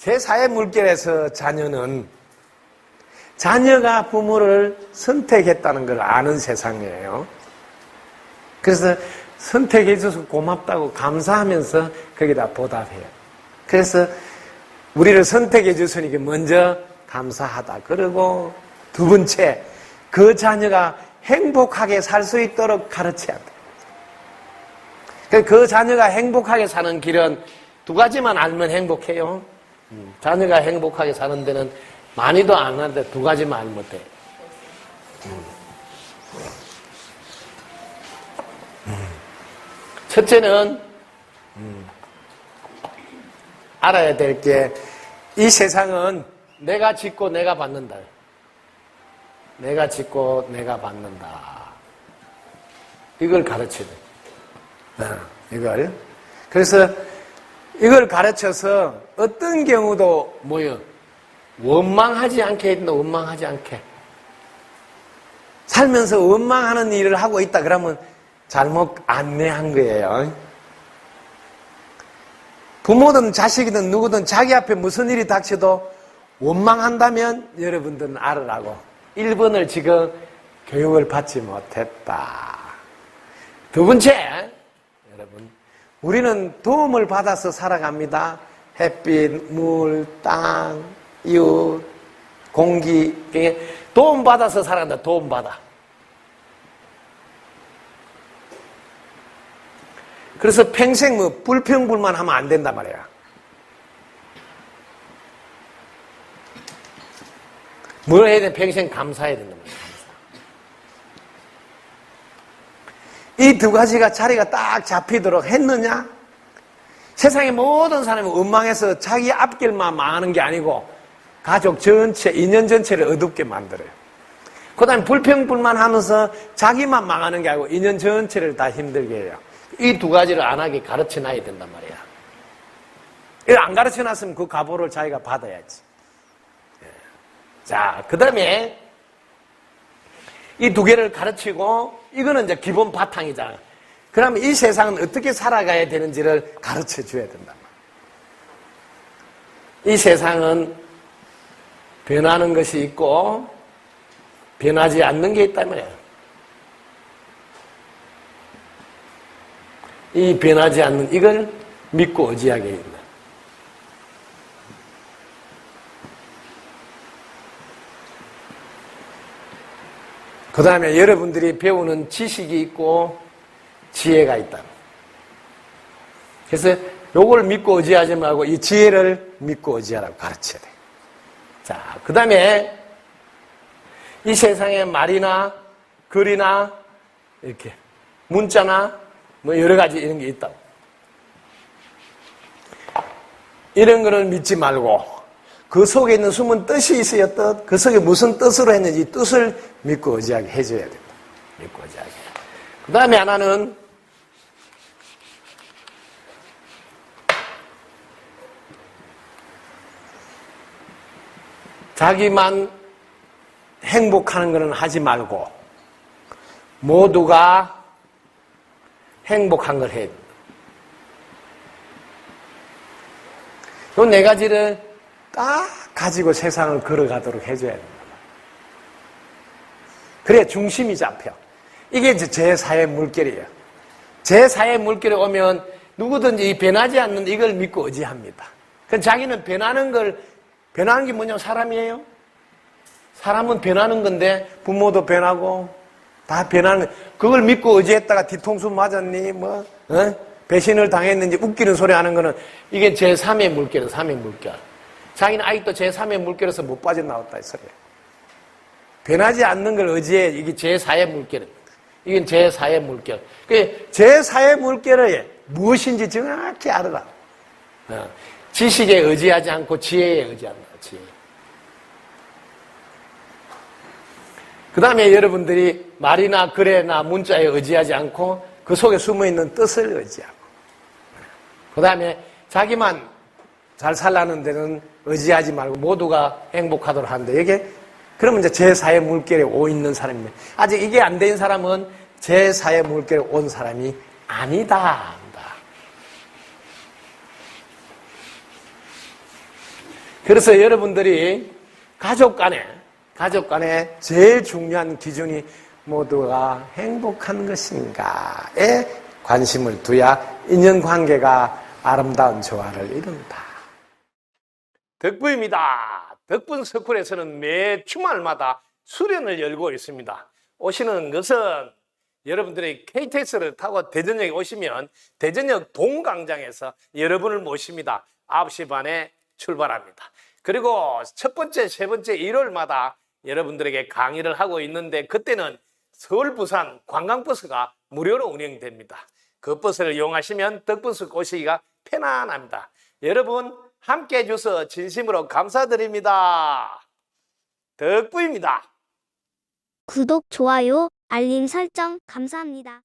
제4의 물결에서 자녀는 자녀가 부모를 선택했다는 걸 아는 세상이에요. 그래서 선택해 줘서 고맙다고 감사하면서 거기다 보답해요. 그래서 우리를 선택해줬으니까 먼저 감사하다. 그리고 두 번째, 그 자녀가 행복하게 살 수 있도록 가르쳐야 돼. 그, 그 자녀가 행복하게 사는 길은 두 가지만 알면 행복해요. 음, 자녀가 행복하게 사는 데는 많이도 안 하는데 두 가지만 알면 돼. 음. 음. 첫째는 알아야 될 게 이 세상은 내가 짓고 내가 받는다. 내가 짓고 내가 받는다. 이걸 가르쳐야 돼. 어, 이걸. 그래서 이걸 가르쳐서 어떤 경우도 뭐요? 원망하지 않게 했다, 원망하지 않게. 살면서 원망하는 일을 하고 있다 그러면 잘못 안내한 거예요. 부모든 자식이든 누구든 자기 앞에 무슨 일이 닥쳐도 원망한다면 여러분들은 알으라고. 1번을 지금 교육을 받지 못했다. 두 번째, 여러분, 우리는 도움을 받아서 살아갑니다. 햇빛, 물, 땅, 이웃, 공기, 도움 받아서 살아간다. 도움 받아. 그래서 평생 뭐 불평불만 하면 안 된단 말이야. 뭘 해야 돼? 평생 감사해야 된단 말이야. 이두 가지가 자리가 딱 잡히도록 했느냐? 세상의 모든 사람이 원망해서 자기 앞길만 망하는 게 아니고 가족 전체, 인연 전체를 어둡게 만들어요. 그 다음에 불평불만 하면서 자기만 망하는 게 아니고 인연 전체를 다 힘들게 해요. 이 두 가지를 안 하게 가르쳐 놔야 된단 말이야. 이걸 안 가르쳐 놨으면 그 가보를 자기가 받아야지. 예. 자, 그 다음에 이 두 개를 가르치고 이거는 이제 기본 바탕이잖아. 그러면 이 세상은 어떻게 살아가야 되는지를 가르쳐 줘야 말이야. 이 세상은 변하는 것이 있고 변하지 않는 게 있단 말이야. 이 변하지 않는 이걸 믿고 의지하게 된다. 그 다음에 여러분들이 배우는 지식이 있고 지혜가 있다. 그래서 요걸 믿고 의지하지 말고 이 지혜를 믿고 의지하라고 가르쳐야 돼. 자, 그 다음에 이 세상에 말이나 글이나 이렇게 문자나 뭐 여러 가지 이런 게 있다고. 이런 거를 믿지 말고 그 속에 있는 숨은 뜻이 있어야 뜻, 그 속에 무슨 뜻으로 했는지 뜻을 믿고 의지하게 해줘야 된다. 믿고 의지하게. 그 다음에 하나는 자기만 행복하는 것은 하지 말고 모두가 행복한 걸 해야 된다. 이네 가지를 딱 가지고 세상을 걸어가도록 해줘야 된다. 그래 중심이 잡혀. 이게 이제 제4의 물결이에요. 제4의 물결에 오면 누구든지 변하지 않는 이걸 믿고 의지합니다. 그 자기는 변하는 걸 변하는 게 뭐냐면 사람이에요. 사람은 변하는 건데 부모도 변하고 다 변하는 거. 그걸 믿고 의지했다가 뒤통수 맞았니 뭐 어? 배신을 당했는지 웃기는 소리 하는 거는 이게 제3의 물결이에요. 3의 물결. 자기는 아직도 제3의 물결에서 못 빠져나왔다 이 소리예요. 변하지 않는 걸 의지해 이게 제4의 물결입니다. 이건 제4의 물결. 그 제4의 물결을 무엇인지 정확히 알아라. 어. 지식에 의지하지 않고 지혜에 의지한다. 지혜. 그 다음에 여러분들이 말이나 글에나 문자에 의지하지 않고 그 속에 숨어 있는 뜻을 의지하고. 그 다음에 자기만 잘 살라는 데는 의지하지 말고 모두가 행복하도록 하는데 이게 그러면 이제 제4의 물결에 오 있는 사람입니다. 아직 이게 안 된 사람은 제4의 물결에 온 사람이 아니다. 그래서 여러분들이 가족 간에, 가족 간에 제일 중요한 기준이 모두가 행복한 것인가에 관심을 두야 인연 관계가 아름다운 조화를 이룬다. 덕부입니다. 덕분 스쿨에서는 매 주말마다 수련을 열고 있습니다. 오시는 것은 여러분들이 KTX를 타고 대전역에 오시면 대전역 동광장에서 여러분을 모십니다. 9시 반에 출발합니다. 그리고 첫 번째, 세 번째 일요일마다 여러분들에게 강의를 하고 있는데 그때는 서울, 부산 관광버스가 무료로 운행됩니다. 그 버스를 이용하시면 덕분스 오시기가 편안합니다. 여러분 함께 해주셔서 진심으로 감사드립니다. 덕부입니다. 구독, 좋아요, 알림 설정 감사합니다.